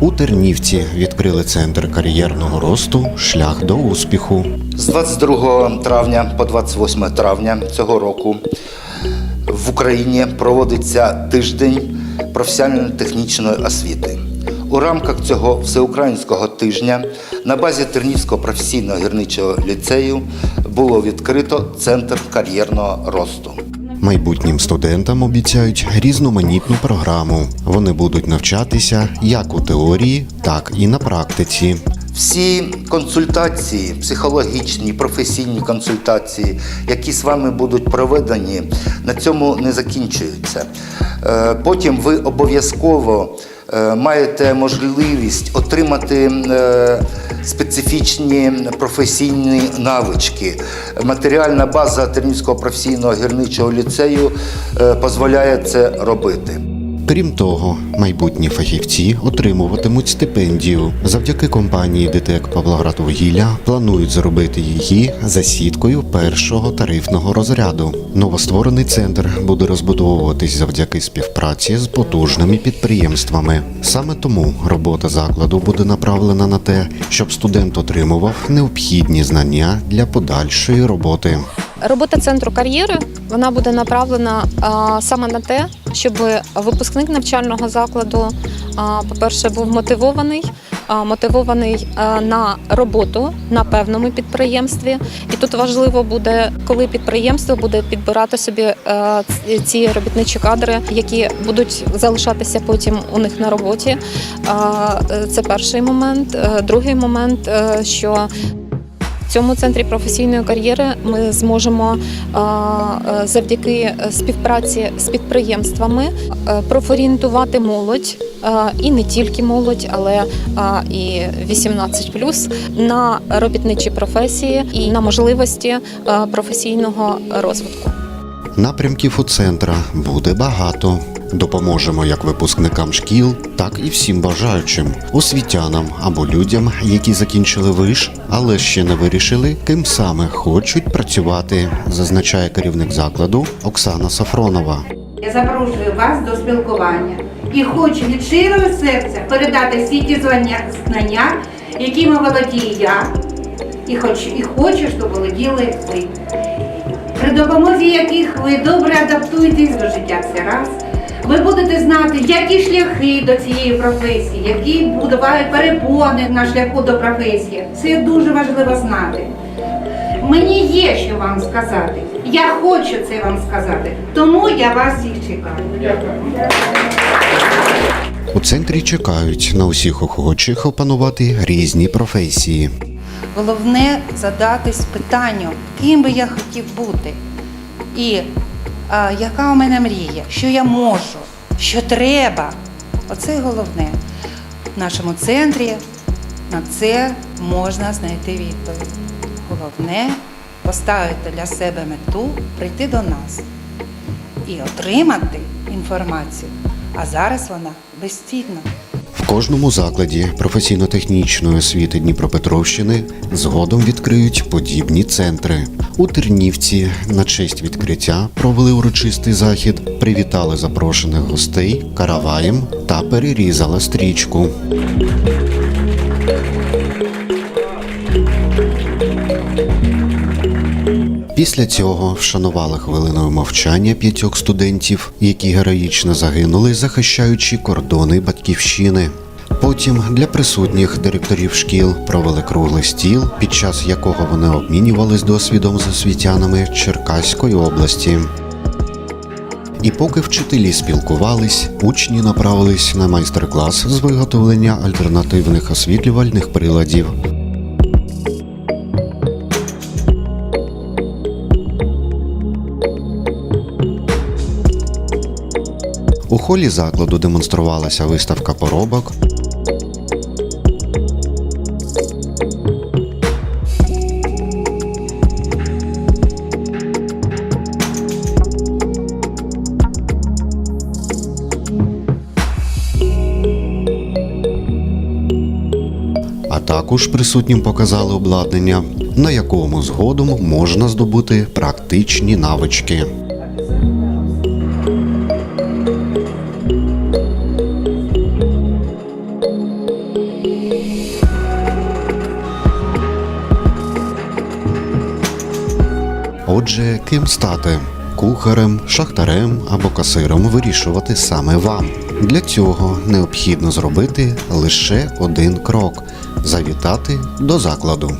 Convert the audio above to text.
У Тернівці відкрили центр кар'єрного росту Шлях до успіху. З 22 травня по 28 травня цього року в Україні проводиться тиждень професіонально-технічної освіти. У рамках цього всеукраїнського тижня на базі Тернівського професійного гірничого ліцею було відкрито центр кар'єрного росту. Майбутнім студентам обіцяють різноманітну програму. Вони будуть навчатися як у теорії, так і на практиці. Всі консультації, психологічні, професійні консультації, які з вами будуть проведені, на цьому не закінчуються. Е, Потім ви обов'язково маєте можливість отримати е, специфічні професійні навички. Матеріальна база Тернівського професійного гірничого ліцею е, дозволяє це робити. Крім того, майбутні фахівці отримуватимуть стипендію. Завдяки компанії ДТЕК Павлоградвугілля планують зробити її за сіткою першого тарифного розряду. Новостворений центр буде розбудовуватись завдяки співпраці з потужними підприємствами. Саме тому робота закладу буде направлена на те, щоб студент отримував необхідні знання для подальшої роботи. Робота центру кар'єри вона буде направлена а, саме на те, щоб випускник навчального закладу, а, по-перше, був мотивований, а, мотивований а, на роботу на певному підприємстві. І тут важливо буде, коли підприємство буде підбирати собі ц- ці робітничі кадри, які будуть залишатися потім у них на роботі. А, Це перший момент. Е, Другий момент, е, що цьому центрі професійної кар'єри ми зможемо е, завдяки співпраці з підприємствами е, профорієнтувати молодь і не тільки молодь, але і 18+, на робітничі професії і на можливості професійного розвитку. Напрямків у центра буде багато. Допоможемо як випускникам шкіл, так і всім бажаючим освітянам або людям, які закінчили виш, але ще не вирішили, ким саме хочуть працювати, зазначає керівник закладу Оксана Сафронова. Я запрошую вас до спілкування і хочу від щирого серця передати всі ті знання, якими володію я, і хочу, і хочу, щоб володіли ви. При допомозі яких ви добре адаптуєтесь до життя все раз. Ви будете знати, які шляхи до цієї професії, які бувають перепони на шляху до професії. Це дуже важливо знати. Мені є що вам сказати. Я хочу це вам сказати. Тому я вас всіх чекаю. У центрі чекають на усіх охочих опанувати різні професії. Головне задатись питанням, ким би я хотів бути, і яка у мене мрія, що я можу, що треба. Оце головне. В нашому центрі на це можна знайти відповідь. Головне поставити для себе мету, прийти до нас і отримати інформацію. А зараз вона безцінна. Кожному закладі професійно-технічної освіти Дніпропетровщини згодом відкриють подібні центри. У Тернівці на честь відкриття провели урочистий захід, привітали запрошених гостей караваєм та перерізали стрічку. Після цього вшанували хвилиною мовчання п'ятьох студентів, які героїчно загинули, захищаючи кордони батьківщини. Потім для присутніх директорів шкіл провели круглий стіл, під час якого вони обмінювались досвідом з освітянами Черкаської області. І поки вчителі спілкувались, учні направились на майстер-клас з виготовлення альтернативних освітлювальних приладів. Холі закладу демонструвалася виставка поробок. А також присутнім показали обладнання, на якому згодом можна здобути практичні навички. Отже, ким стати? Кухарем, шахтарем або касиром вирішувати саме вам. Для цього необхідно зробити лише один крок завітати до закладу.